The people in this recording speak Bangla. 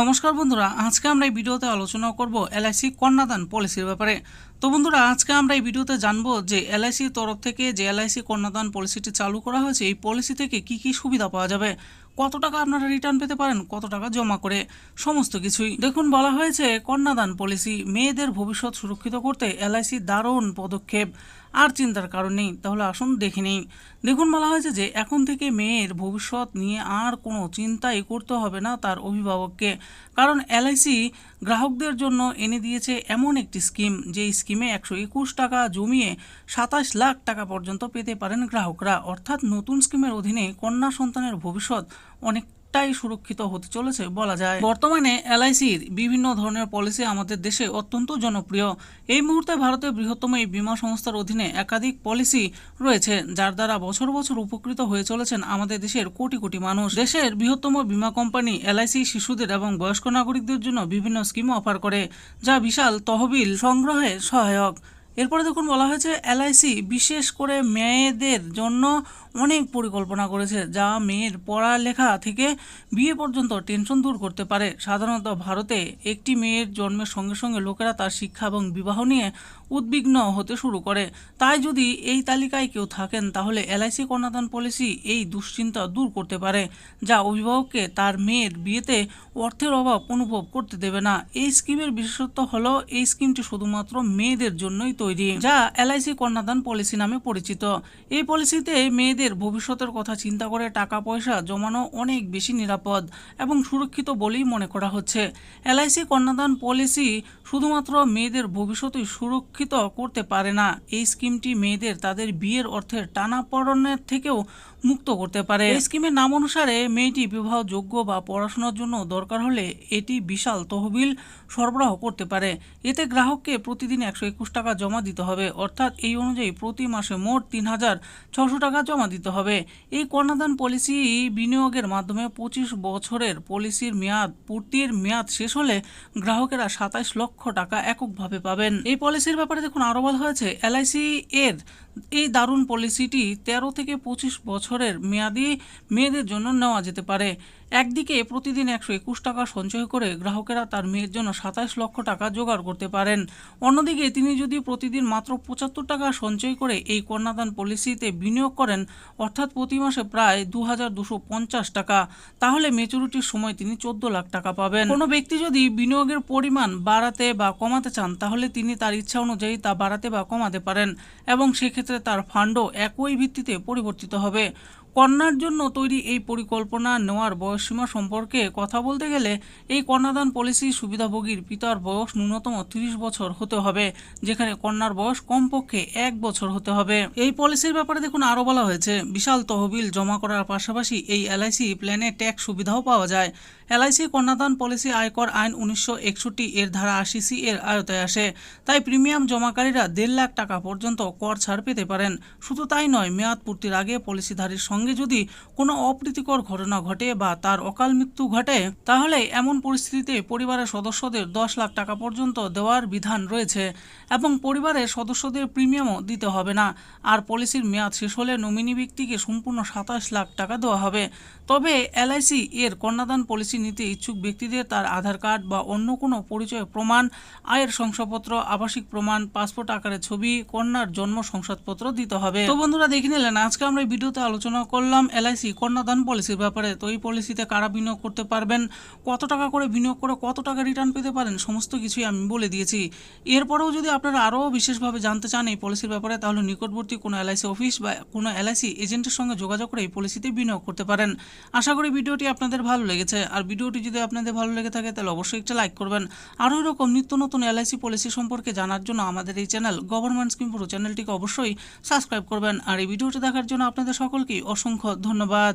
নমস্কার বন্ধুরা, আজকে আমরা এই ভিডিওতে আলোচনা করব এলআইসি কন্যাদান পলিসির ব্যাপারে। তো বন্ধুরা, আজকে আমরা এই ভিডিওতে জানব যে এলআইসির তরফ থেকে যে এলআইসি কন্যাদান পলিসিটি চালু করা হয়েছে, এই পলিসি থেকে কি কি সুবিধা পাওয়া যাবে। কত টাকা আপনারা রিটার্ন পেতে পারেন, কত টাকা জমা করে, সমস্ত কিছুই। দেখুন, বলা হয়েছে, কন্যাদান পলিসি মেয়েদের ভবিষ্যৎ সুরক্ষিত করতে এলআইসি দারুণ পদক্ষেপ। আর চিন্তার কারণ নেই, তাহলে আসুন দেখে নেই। দেখুন, বলা হয়েছে যে, এখন থেকে মেয়ের ভবিষ্যৎ নিয়ে আর কোনো চিন্তাই করতে হবে না তার অভিভাবককে। কারণ এলআইসি গ্রাহকদের জন্য এনে দিয়েছে এমন একটি স্কিম যে স্কিমে একশো একুশ টাকা জমিয়ে সাতাশ লাখ টাকা পর্যন্ত পেতে পারেন গ্রাহকরা। অর্থাৎ নতুন স্কিমের অধীনে কন্যা সন্তানের ভবিষ্যৎ অনেকটাই সুরক্ষিত হতে চলেছে বলা যায়। বর্তমানে এলআইসির বিভিন্ন ধরনের পলিসি আমাদের দেশে অত্যন্ত জনপ্রিয়। এই মুহূর্তে ভারতের বৃহত্তম এই বীমা সংস্থার অধীনে একাধিক পলিসি রয়েছে, যার দ্বারা বছর বছর উপকৃত হয়ে চলেছেন আমাদের দেশের কোটি কোটি মানুষ। দেশের বৃহত্তম বীমা কোম্পানি এলআইসি শিশুদের এবং বয়স্ক নাগরিকদের জন্য বিভিন্ন স্কিম অফার করে, যা বিশাল তহবিল সংগ্রহে সহায়ক। এরপরে দেখুন বলা হয়েছে, এলআইসি বিশেষ করে মেয়েদের জন্য অনেক পরিকল্পনা করেছে, যা মেয়ের পড়ালেখা থেকে বিয়ে পর্যন্ত টেনশন দূর করতে পারে। সাধারণত ভারতে একটি মেয়ের জন্মের সঙ্গে সঙ্গে লোকেরা তার শিক্ষা এবং বিবাহ নিয়ে উদ্বিগ্ন হতে শুরু করে। তাই যদি এই তালিকায় কেউ থাকেন, তাহলে এলআইসি কন্যাদান পলিসি এই দুশ্চিন্তা দূর করতে পারে, যা অভিভাবককে তার মেয়ের বিয়েতে অর্থের অভাব অনুভব করতে দেবে না। এই স্কিমের বিশেষত্ব হলো, এই স্কিমটি শুধুমাত্র মেয়েদের জন্যই তৈরি, যা এলআইসি কন্যাদান পলিসি নামে পরিচিত। এই পলিসিতে মেয়েদের ভবিষ্যতের কথা চিন্তা করে টাকা পয়সা জমানো অনেক বেশি নিরাপদ এবং সুরক্ষিত বলেই মনে করা হচ্ছে। এলআইসি কন্যাদান পলিসি শুধুমাত্র মেয়েদের ভবিষ্যতই সুরক্ষিত করতে পারে না। এই স্কিমটি মেয়েদের তাদের বিয়ের অর্থের টানাপড়নের থেকেও মুক্ত করতে পারে। স্কিমের নাম অনুসারে মেয়েটি বিবাহযোগ্য বা পড়াশোনার জন্য দরকার হলে এটি বিশাল তহবিল সরবরাহ করতে পারে। এতে গ্রাহককে প্রতিদিন একশো একুশ টাকা জমা দিতে হবে, অর্থাৎ এই অনুযায়ী প্রতি মাসে মোট তিন হাজার ছশো টাকা জমা দিতে হবে। এই কন্যাদান পলিসি বিনিয়োগের মাধ্যমে পঁচিশ বছরের পলিসির মেয়াদ, পূর্তির মেয়াদ শেষ হলে গ্রাহকেরা সাতাইশ লক্ষ টাকা এককভাবে পাবেন। এই পলিসির ব্যাপারে দেখুন, আরও বলা হয়েছে এলআইসি এর এই দারুণ পলিসিটি তেরো থেকে পঁচিশ বছরের মেয়াদি মেয়েদের জন্য নেওয়া যেতে পারে। একদিকে প্রতিদিন একশো একুশ টাকা সঞ্চয় করে গ্রাহকেরা তার মেয়ের জন্য সাতাশ লক্ষ টাকা জোগাড় করতে পারেন। অন্যদিকে তিনি যদি প্রতিদিন মাত্র পঁচাত্তর টাকা সঞ্চয় করে এই কন্যাদান পলিসিতে বিনিয়োগ করেন, অর্থাৎ প্রতি মাসে প্রায় দু হাজার টাকা, তাহলে মেচুরিটির সময় তিনি চোদ্দ লাখ টাকা পাবেন। কোনো ব্যক্তি যদি বিনিয়োগের পরিমাণ বাড়াতে বা কমাতে চান, তাহলে তিনি তার ইচ্ছা অনুযায়ী তা বাড়াতে বা কমাতে পারেন এবং সেক্ষেত্রে তার ফান্ডও একই ভিত্তিতে পরিবর্তিত হবে। কন্যার জন্য তৈরি এই পরিকল্পনা নেওয়ার বয়সসীমা সম্পর্কে কথা বলতে গেলে এই কন্যাদান পলিসি সুবিধাভোগীর পিতার বয়স ন্যূনতম তিরিশ বছর হতে হবে, যেখানে কন্যার বয়স কমপক্ষে এক বছর হতে হবে। এই পলিসির ব্যাপারে দেখুন আরও বলা হয়েছে, বিশাল তহবিল জমা করার পাশাপাশি এই এলআইসি প্ল্যানে ট্যাক্স সুবিধাও পাওয়া যায়। এলআইসি কন্যাদান পলিসি আয়কর আইন উনিশশো একষট্টি এর ধারা আশি সি এর আয়তায় আসে, তাই প্রিমিয়াম জমাকারীরা দেড় লাখ টাকা পর্যন্ত কর ছাড় পেতে পারেন। শুধু তাই নয়, মেয়াদ পূর্তির আগে পলিসিধারীর সঙ্গে যদি কোনো অপ্রীতিকর ঘটনা ঘটে বা তার অকাল মৃত্যু ঘটে, তাহলে এমন পরিস্থিতিতে পরিবারের সদস্যদের দশ লাখ টাকা পর্যন্ত দেওয়ার বিধান রয়েছে এবং পরিবারের সদস্যদের প্রিমিয়ামও দিতে হবে না। আর পলিসির মেয়াদ শেষ হলে নমিনি ব্যক্তিকে সম্পূর্ণ সাতাশ লাখ টাকা দেওয়া হবে। তবে এলআইসি এর কন্যাদান পলিসি নিতে ইচ্ছুক ব্যক্তিদের তার আধার কার্ড বা অন্য কোনো পরিচয় প্রমাণ, আয়ের শংসাপত্র, আবাসিক প্রমাণ, পাসপোর্ট আকারের ছবি, কন্যার জন্ম শংসাপত্র দিতে হবে। তো বন্ধুরা দেখে নিলেন, আজকে আমরা ভিডিওতে আলোচনা করলাম এলআইসি কন্যাদান পলিসির ব্যাপারে। তো এই পলিসিতে কারা বিনিয়োগ করতে পারবেন, কত টাকা করে বিনিয়োগ করে কত টাকা রিটার্ন পেতে পারেন, সমস্ত কিছুই আমি বলে দিয়েছি। এরপরেও যদি আপনারা আরও বিশেষভাবে জানতে চান এই পলিসির ব্যাপারে, তাহলে নিকটবর্তী কোনো এলআইসি অফিস বা কোনো এলআইসি এজেন্টের সঙ্গে যোগাযোগ করে এই পলিসিতে বিনিয়োগ করতে পারেন। আশা করি ভিডিওটি আপনাদের ভালো লেগেছে। আর ভিডিওটি যদি আপনাদের ভালো লেগে থাকে, তাহলে অবশ্যই একটা লাইক করবেন। আরও এরকম নিত্য নতুন এলআইসি পলিসি সম্পর্কে জানার জন্য আমাদের এই চ্যানেল গভর্নমেন্ট স্কিম পুরো চ্যানেলটিকে অবশ্যই সাবস্ক্রাইব করবেন। আর এই ভিডিওটি দেখার জন্য আপনাদের সকলকেই অসংখ্য ধন্যবাদ।